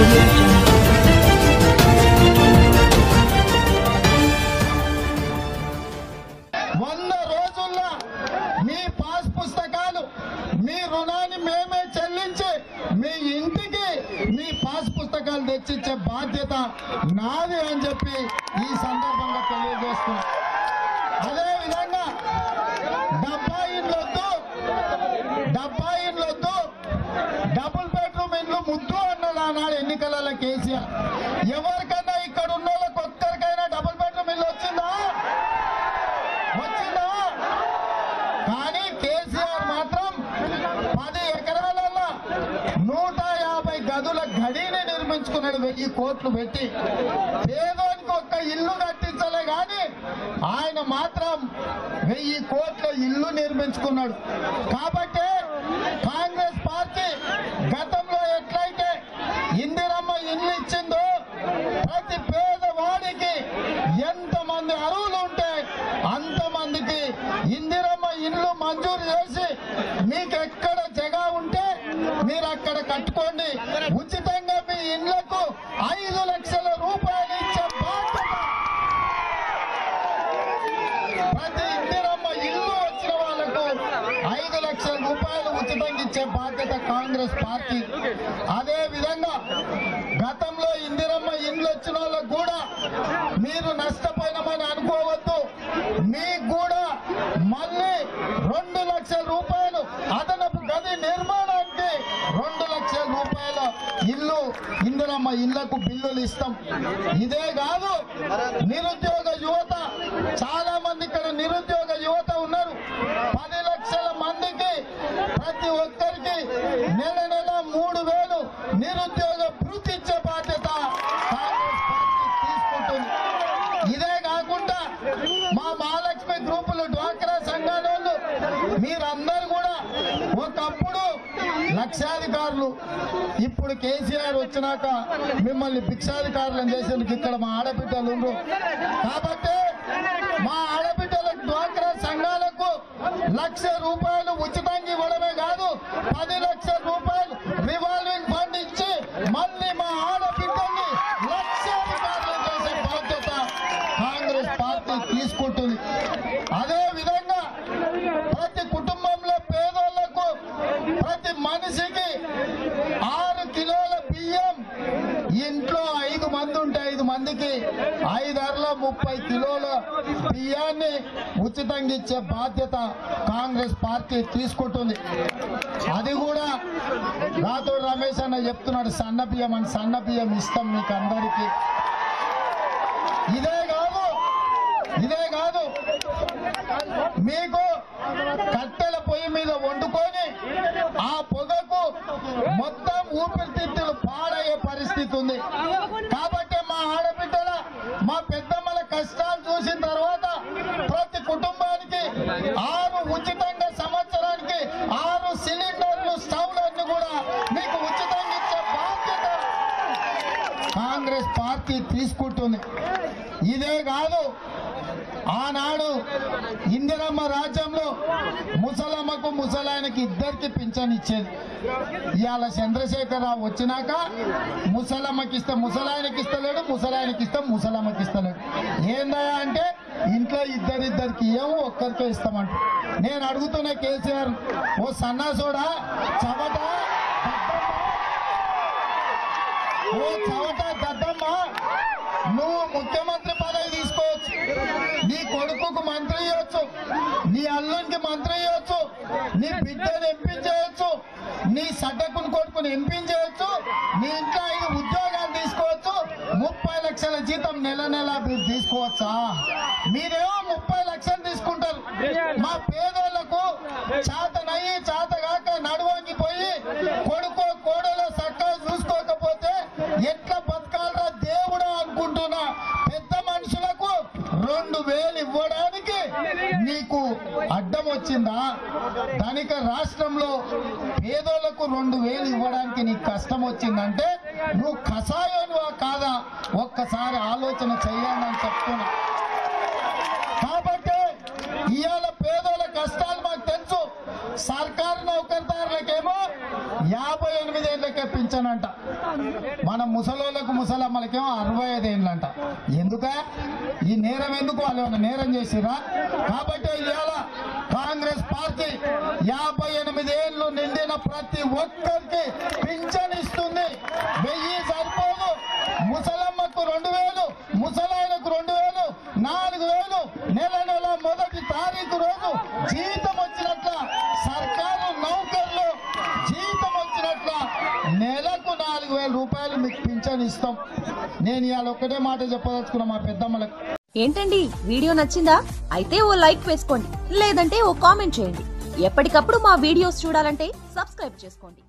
మొన్న వంద రోజుల్లో మీ పాస్ పుస్తకాలు మీ రుణాన్ని మేమే చెల్లించి మీ ఇంటికి మీ పాస్ పుస్తకాలు తెచ్చిచ్చే బాధ్యత నాది అని చెప్పి ఈ సందర్భంగా తెలియజేస్తున్నా. అదే విధంగా డబ్బా ఇండ్లొద్దు డబ్బా ఇండ్లొద్దు డబుల్ బెడ్రూమ్ ఇండ్లు ముద్దు అన్న ఆనాడు ఎన్నికలలో కేసీఆర్. ఎవరికన్నా ఇక్కడ ఉన్న వాళ్ళకి ఒక్కరికైనా డబుల్ బెడ్రూమ్ ఇల్లు వచ్చిందా? వచ్చిందా? కానీ కేసీఆర్ మాత్రం పది ఎకరాలలో నూట యాభై గదుల గడిని నిర్మించుకున్నాడు వెయ్యి కోట్లు పెట్టి. పేదోనికి ఒక్క ఇల్లు కట్టించలే కానీ ఆయన మాత్రం వెయ్యి కోట్ల ఇల్లు నిర్మించుకున్నాడు. కాబట్టి కాంగ్రెస్ పార్టీ గత ఇల్లు ఇచ్చిందో ప్రతి పేదవాడికి ఎంతమంది అరువులు ఉంటే అంతమందికి ఇందిరమ్మ ఇల్లు మంజూరు చేసి మీకు ఎక్కడ జగా ఉంటే మీరు అక్కడ కట్టుకోండి. ఉచితంగా మీ ఇళ్ళకు ఐదు లక్షల రూపాయలు ఇచ్చే బాధ్యత ప్రతి ఇందిరమ్మ ఇల్లు వచ్చిన వాళ్ళకు ఐదు లక్షల రూపాయలు ఉచితంగా ఇచ్చే బాధ్యత కాంగ్రెస్ పార్టీ. అదే విధంగా గతంలో ఇందిరమ్మ ఇండ్లు వచ్చిన వాళ్ళకు కూడా మీరు నష్టపోయినామని అనుకోవద్దు మీకు కూడా మళ్ళీ రెండు లక్షల రూపాయలు అదనపు గది నిర్మాణానికి రెండు లక్షల రూపాయల ఇల్లు ఇందిరమ్మ ఇళ్ళకు బిల్లులు ఇస్తాం. ఇదే కాదు నిరుద్యోగ యువత చాలా మంది ఇక్కడ నిరుద్యోగ యువత ఉన్నారు. పది లక్షల మందికి ప్రతి ఒక్కరికి నెల నెల మూడు వేలు నిరుద్యోగ భృతి ఇచ్చే బాధ్యత తీసుకుంటుంది. ఇదే కాకుండా మా మహాలక్ష్మి గ్రూపులు డ్వాక్రా సంఘాలు మీరందరూ కూడా ఒకప్పుడు లక్షాధికారులు ఇప్పుడు కేసీఆర్ వచ్చినాక మిమ్మల్ని భిక్షాధికారులను చేసేందుకు ఇక్కడ మా ఆడబిడ్డలు కాబట్టి మా ఆడబిడ్డలకు డ్వాక్రా సంఘాలకు లక్ష రూపాయలు ఉచితంగా ఇవ్వడమే కాదు పది లక్షల రూపాయలు రివాల్వింగ్ ఫండ్ ఇచ్చి మళ్ళీ మా ఆడబిడ్డల్ని లక్షాధికారులు చేసే బాధ్యత కాంగ్రెస్ పార్టీ తీసుకుంటుంది అదే విధంగా ప్రతి కుటుంబంలో పేదోళ్ళకు ప్రతి మనిషికి ఆరు కిలోల బియ్యం. ఇంట్లో ఐదు మంది ఉంటే ఐదు మందికి ఐదారుల ముప్పై కిలోల బియ్యాన్ని ఉచితంగా ఇచ్చే బాధ్యత కాంగ్రెస్ పార్టీ తీసుకుంటుంది. అది కూడా రాతోడు రమేష్ అన్న చెప్తున్నాడు సన్న బియ్యం అని సన్న బియ్యం ఇస్తాం మీకు అందరికీ. ఇదే కాదు ఇదే కాదు. మీకు కట్టెల మీద వండుకొని ఆ పొగకు మొత్తం ఊపిరితిత్తులు పాడయ్యే పరిస్థితి ఉంది. కాబట్టి మా ఆడబిడ్డల మా పెద్దమ్మల కష్టాలు చూసిన తర్వాత ప్రతి కుటుంబానికి ఆరు ఉచితంగా సంవత్సరానికి ఆరు సిలిండర్లు స్టవ్లన్నీ కూడా మీకు ఉచితంగా ఇచ్చే బాధ్యత కాంగ్రెస్ పార్టీ తీసుకుంటుంది. ఇదే కాదు ఆనాడు ఇందిరమ్మ రాజ్యం ముసలమ్మకు ముసలాయనకి ఇద్దరికి పింఛన్ ఇచ్చేది. ఇవాళ చంద్రశేఖరరావు వచ్చినాక ముసలమ్మకి ఇస్తా ముసలాయనకి ఇస్తలేడు ముసలాయనకి ఇస్తా ముసలమ్మకి ఇస్తలేడు. ఏందా అంటే ఇంట్లో ఇద్దరిద్దరికి ఏమో ఒక్కరికే ఇస్తామంట. నేను అడుగుతున్న కేసీఆర్ ఓ సన్నాసోడా చవట ఓ చవట దద్దమ్మ నువ్వు ముఖ్యమంత్రి పదవి తీసుకోవచ్చు. నీ కొడుకుకు మంత్రి ఇవ్వచ్చు. నీ అల్లునికి మంత్రి ఇవ్వచ్చు నీ బిడ్డను ఎంపించవచ్చు నీ సడ్డకుని కొడుకుని ఎంపించవచ్చు నీ ఇంట్లో ఐదు ఉద్యోగాలు తీసుకోవచ్చు. ముప్పై లక్షల జీతం నెల నెల మీరు తీసుకోవచ్చా? మీరేమో ముప్పై లక్షలు తీసుకుంటారు. మా పేదోళ్ళకు చేతనయ్యి చేతగాక వచ్చిందా? ధనిక రాష్ట్రంలో పేదోళ్ళకు రెండు వేలు ఇవ్వడానికి నీకు కష్టం వచ్చిందంటే నువ్వు కషాయోనివా కాదా? ఒక్కసారి ఆలోచన చేయాలని చెప్తున్నా. కాబట్టి ఇవాళ పేదోళ్ళ కష్టాలు మాకు తెలుసు సర్కారు నౌకర్దారులకేమో యాభై ఎనిమిది పింఛనంట మన ముసలోళ్ళకు ముసలమ్మలకేమో అరవై ఐదు ఏళ్ళంట. ఎందుక? ఈ నేరం ఎందుకు వాళ్ళు ఏమైనా నేరం చేసిరా కాబట్టి ఇవాళ కాంగ్రెస్ పార్టీ యాభై ఎనిమిది ఏళ్ళు నిండిన ప్రతి ఒక్కరికి పింఛన్ ఇస్తుంది వెయ్యి సరిపోదు ముసలమ్మకు రెండు వేలు ముసలాయనకు రెండు వేలు నాలుగు వేలు నెల నెల మొదటి తారీఖు రోజు జీతం వచ్చినట్ల సర్కారు నౌకర్లు జీతం వచ్చినట్ల నెలకు నాలుగు వేల రూపాయలు మీకు ఇస్తాం. నేను ఇవాళ ఒక్కటే మాట చెప్పదలుచుకున్నా మా పెద్దమ్మలకు. ఏంటండి? వీడియో నచ్చిందా? అయితే ఓ లైక్ వేసుకోండి. లేదంటే ఓ కామెంట్ చేయండి. ఎప్పటికప్పుడు మా వీడియోస్ చూడాలంటే సబ్స్క్రైబ్ చేసుకోండి.